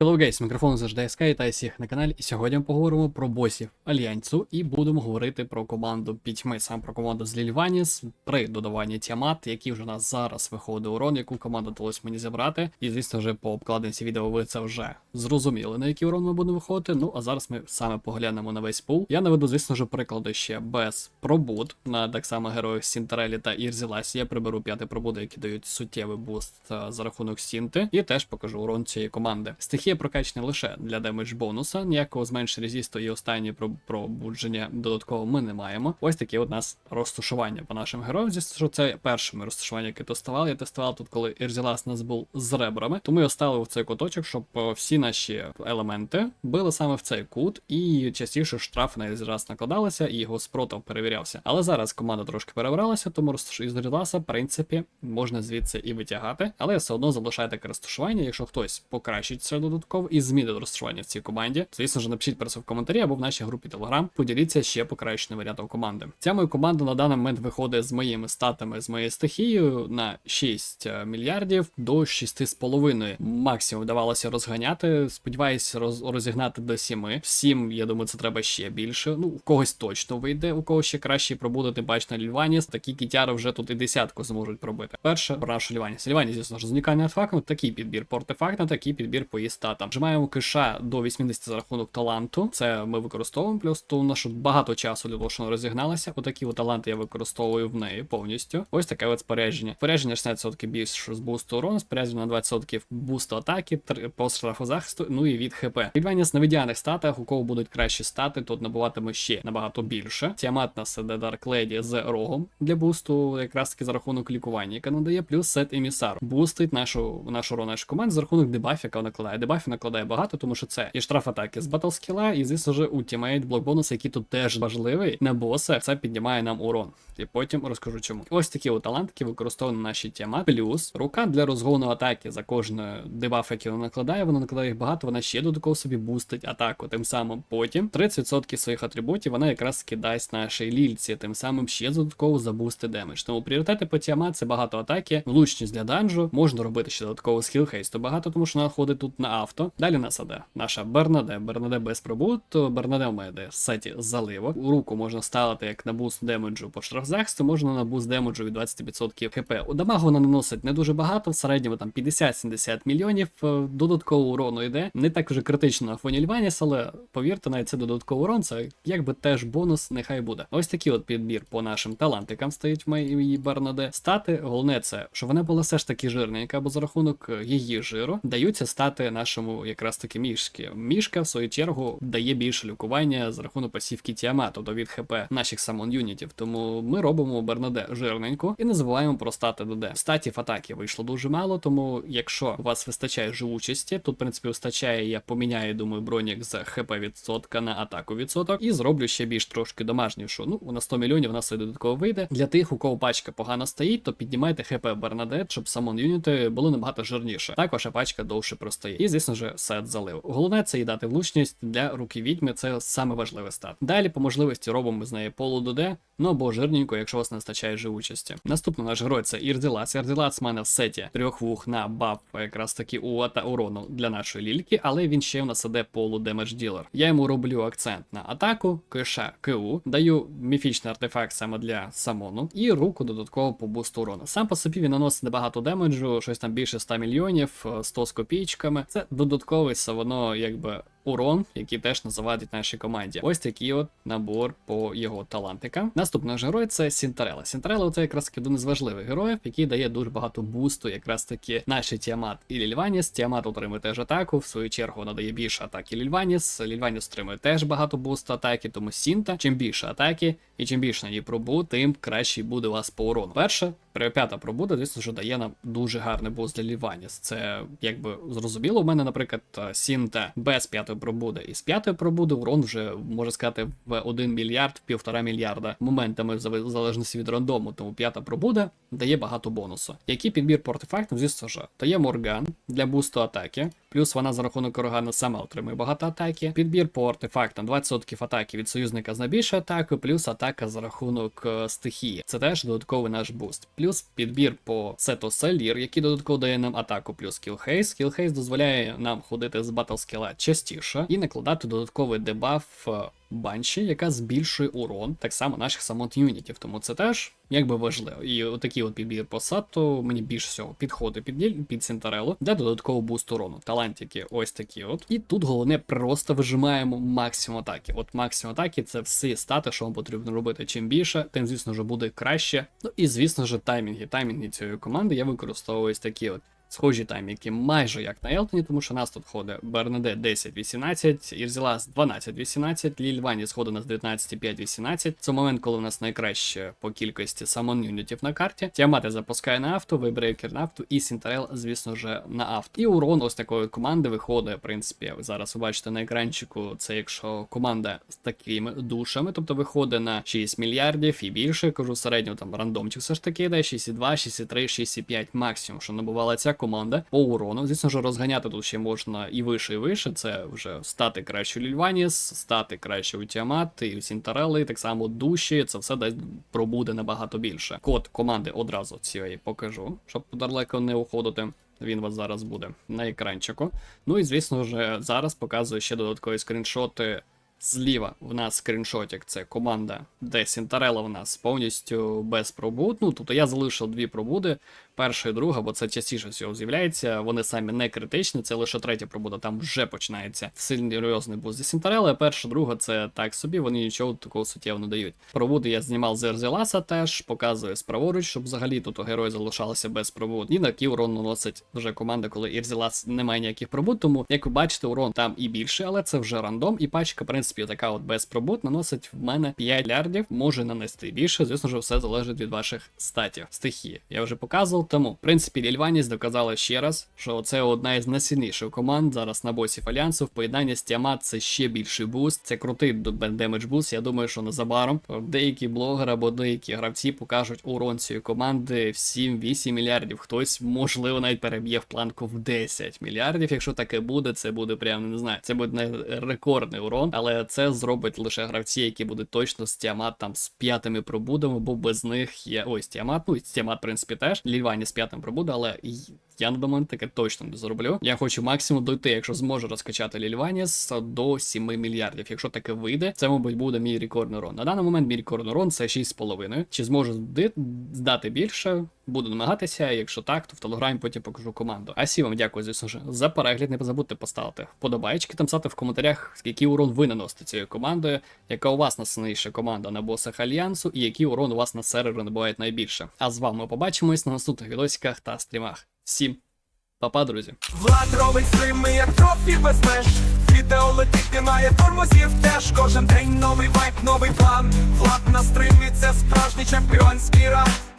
Hello guys, мікрофон завжди СК, вітаю всіх на каналі. І сьогодні ми поговоримо про босів Альянсу і будемо говорити про команду Пітьми, сам про команду з Лільваніс при додаванні Тіамат, який вже у нас зараз виходить урон, яку команду вдалося мені зібрати. І звісно вже по обкладинці відео ви це вже зрозуміли, на який урон ми будемо виходити. Ну а зараз ми саме поглянемо на весь пул. Я наведу, звісно ж, приклади ще без пробуд на так само героїв Сінтерелі та Ірзіласі. Я приберу п'яти пробуди, які дають суттєвий буст е, за рахунок Сінти, і теж покажу урон цієї команди. Стихія прокачана лише для демедж бонуса, ніякого зменшення резісту і останнє про- пробудження додатково ми не маємо. Ось таке у нас розташування по нашим героям. Звісно, що це першими розташування, яке тестували. Я тестував тут, коли Ірзілас нас був з ребрами. Тому я ставив в цей куточок, щоб е, всі наші елементи били саме в цей кут, і частіше штрафи на Ірзілас накладалися, і його спротив перевірявся. Але зараз команда трошки перебралася, тому Ірзіласа, в принципі, можна звідси і витягати. Але все одно залишає таке розташування. Якщо хтось покращить це додатково і змінить розташування в цій команді, звісно ж, напишіть про це в коментарі або в нашій групі Telegram. Поділіться ще покращеним варіантом команди. Ця моя команда на даний момент виходить з моїми статами, з моєю стихією на 6 мільярдів до 6,5. Максимум вдавалося розганяти. Сподіваюся, роз, розігнати до 7. 7, я думаю, це треба ще більше. Ну, в когось точно вийде, у когось ще краще пробуде, ти бач на Ліваніс. Такі кітяри вже тут і десятку зможуть пробити. Перше, про нашу Ліваніс. Ліваніс, звісно ж, з унікальним артефактом. Такий підбір по артефактам, такий підбір по її статам. Вжимаємо киша до 80 за рахунок таланту. Це ми використовуємо. Плюс то у нас багато часу для того, що вона розігналася. Отакі от таланти я використовую в неї повністю. Ось таке от спорядження. Спорядження 16% більше з бусту урону, спорядження на 20% бусту атаки, по штрафу захисту, ну і від ХП. Ліваніс на медіаних статах, у кого будуть кращі стати, тут набуватиме ще набагато більше. Тіамат нас іде Dark Lady з рогом для бусту, якраз таки за рахунок лікування, яка надає, плюс сет емісар. Бустить нашу нашу роль нашу команду за рахунок дебафів, яка накладає. Дебафів накладає багато, тому що це і штраф атаки з батлскіла, і звісно ж ультимейт блок бонус, який тут теж важливий на боса. Це піднімає нам урон. І потім розкажу чому. Ось такі от талантики використовують наші тіамат. Плюс рука для розгону атаки за кожне дебаф, який вона накладає, вона накладає їх багато, вона ще додатково собі бустить атаку. Тим самим потім 30% своїх атрибутів вона якраз скидасть нашій лільці, тим самим ще додатково забусти демедж. Тому пріоритети по тіамат це багато атаки, влучність для данжу, можна робити ще додатково скіл хейсту багато, тому що вона ходить тут на авто. Далі нас іде наша Бернаде. Бернаде без пробуту, Бернаде в мене в сеті. У руку можна ставити як на буст демеджу по штрафзахисту, можна на буст демеджу від 20% хп. У дамагу вона наносить не дуже багато, в середньому там 50-70 мільйонів. е, Додаткового урону йде. Не так вже критично на фоні Льваніс, але повірте, навіть це додатковий урон, це якби теж бонус, нехай буде. Ось такий от підбір по нашим талантикам стоїть в моїй Бернаде. Стати, головне це, що вона була все ж таки жирненька, бо за рахунок її жиру даються стати нашому якраз таки мішки. Мішка, в свою чергу, дає більше лікування за рахунок пасівки Тіамат, тобто від ХП наших самон юнітів. Тому ми робимо Бернаде жирненько і не забуваємо про стати ДД. Статів атаки вийшло дуже мало, тому якщо у вас вистачає живучості, тут, в принципі, вистачає, я поміняю, думаю, бронік з ХП відсотка на атаку відсоток і зроблю ще більш трошки домашнішу. Ну, на 100 мільйонів у нас і додатково вийде. Для тих, у кого пачка погано стоїть, то піднімайте ХП Бернадет, щоб самон юніти були набагато жирніше. Так ваша пачка довше простоїть. І, звісно ж, сет залив. Головне це і дати влучність для руки відьми, це саме важливий стат. Далі, по можливості, робимо з неї полу ДД, ну або жирненько, якщо у вас не вистачає живучості. Наступний наш герой це Ірділац. Ірділац в мене в сеті трьох вух на баф якраз таки у ата урону для нашої лільки, але він ще в нас іде полу демедж ділер. Я йому роблю акцент на атаку, киша КУ, даю міфічний артефакт саме для самону і руку додатково по бусту урону. Сам по собі він наносить небагато демеджу, щось там більше 100 мільйонів, е, 100 з копійчиками. Це додатковий все воно якби. Урон, який теж називають нашій команді. Ось такий от набор по його талантикам. Наступний наш герой це Сінтерела. Сінтерела це якраз таки один із важливих героїв, який дає дуже багато бусту, якраз таки наші Тіамат і Лільваніс. Тіамат отримує теж атаку, в свою чергу надає більше атаки Лільваніс. Лільваніс отримує теж багато бусту атаки, тому Сінта. Чим більше атаки і чим більше на ній пробу, тим краще буде у вас по урону. Перше, п'ята пробуда, звісно, що дає нам дуже гарний буст для Лільваніс. Це якби зрозуміло. У мене, наприклад, Сінта без п'ятої четвертої пробуди. І з п'ятої пробуди урон вже можна сказати в 1 мільярд, півтора мільярда моментами в залежності від рандому. Тому п'ята пробуда дає багато бонусу. Який підбір по артефактам, звісно ж, дає Морган для бусту атаки. Плюс вона за рахунок урагана саме отримує багато атаки. Підбір по артефактам 20% атаки від союзника з найбільшою атакою, плюс атака за рахунок е, стихії. Це теж додатковий наш буст. Плюс підбір по сету Салір, який додатково дає нам атаку, плюс кілхейс. Кілхейс дозволяє нам ходити з батлскіла частіше і накладати додатковий дебаф. е, Банші, яка збільшує урон так само наших самот юнітів. Тому це теж якби важливо. І отакий от підбір по сату мені більше всього підходить під, під Синтарелу для додаткового бусту урону. Талантики ось такі от. І тут головне просто вижимаємо максимум атаки. От максимум атаки це всі стати, що вам потрібно робити. Чим більше, тим, звісно ж, буде краще. Ну і звісно ж, таймінги. Таймінги цієї команди я використовую ось такі от. Схожі таймінги майже як на Елтоні, тому що нас тут ходить Бернаде 10-18, Ірзілас 12-18, Ліль Вані сходить у нас 19-5-18. Це момент, коли у нас найкраще по кількості самон юнітів на карті. Тіамати запускає на авто, Вейбрейкер на авто, і Сінтарел, звісно ж, на авто. І урон ось такої команди виходить, в принципі, зараз ви бачите на екранчику, це якщо команда з такими душами, тобто виходить на 6 мільярдів і більше, кажу середньо там рандомчик все ж таки йде 6,2, 6,3, 6,5 максимум, що набувала ця команда по урону. Звісно ж, розганяти тут ще можна і вище, і вище. Це вже стати краще у Лільваніс, стати краще у Тіамат, і у Сінтарели, так само душі. Це все десь пробуде набагато більше. Код команди одразу цієї покажу, щоб далеко не уходити. Він у вас зараз буде на екранчику. Ну і звісно ж, зараз показую ще додаткові скріншоти. Зліва в нас скріншотик, це команда, де Сінтарела в нас повністю без пробуд. Ну, тобто я залишив дві пробуди, перша і друга, бо це частіше всього з'являється. Вони самі не критичні, це лише третя пробуда, там вже починається серйозний буст зі Сінтарели, а перша, друга це так собі, вони нічого такого суттєво не дають. Пробуди я знімав з Ерзеласа теж, показую справоруч, щоб взагалі тут герої залишалися без пробуд. І на який урон наносить вже команда, коли Ірзелас не має ніяких пробуд. Тому, як ви бачите, урон там і більше, але це вже рандом. І пачка, в принципі, така от без пробуд наносить в мене 5 лярдів, може нанести більше. Звісно ж, все залежить від ваших статів. Стихії. Я вже показував. Тому, в принципі, Лільваніс доказала ще раз, що це одна із найсильніших команд зараз на босів Альянсу. В поєднанні з Тіамат це ще більший буст. Це крутий демедж буст. Я думаю, що незабаром деякі блогери або деякі гравці покажуть урон цієї команди в 7-8 мільярдів. Хтось, можливо, навіть переб'є в планку в 10 мільярдів. Якщо таке буде, це буде прям не знаю. Це буде не рекордний урон, але це зробить лише гравці, які будуть точно з Тіамат там з п'ятими пробудами, бо без них є ось Тіамат. Ну і Тіамат, в принципі, теж. Лільвані з п'ятим пробуде, але я на момент таке точно не зроблю. Я хочу максимум дойти, якщо зможу розкачати Лільваніс до 7 мільярдів. Якщо таке вийде, це, мабуть, буде мій рекордний урон. На даний момент мій рекордний урон це 6,5. Чи зможу здати більше? Буду намагатися. Якщо так, то в телеграмі потім покажу команду. А всім вам дякую, звісно ж, за перегляд. Не забудьте поставити вподобайки, там писати в коментарях, який урон ви наносите цією командою, яка у вас найсильніша команда на босах альянсу, і який урон у вас на сервері набуває найбільше. А з вами побачимось на наступних відосиках та стрімах. Всім. Па-па, друзі! Влад робить стрими, як трофі без меж. Відео летить, немає тормозів теж. Кожен день новий вайп, новий план. Влад на стримі, це справжній чемпіонський раунд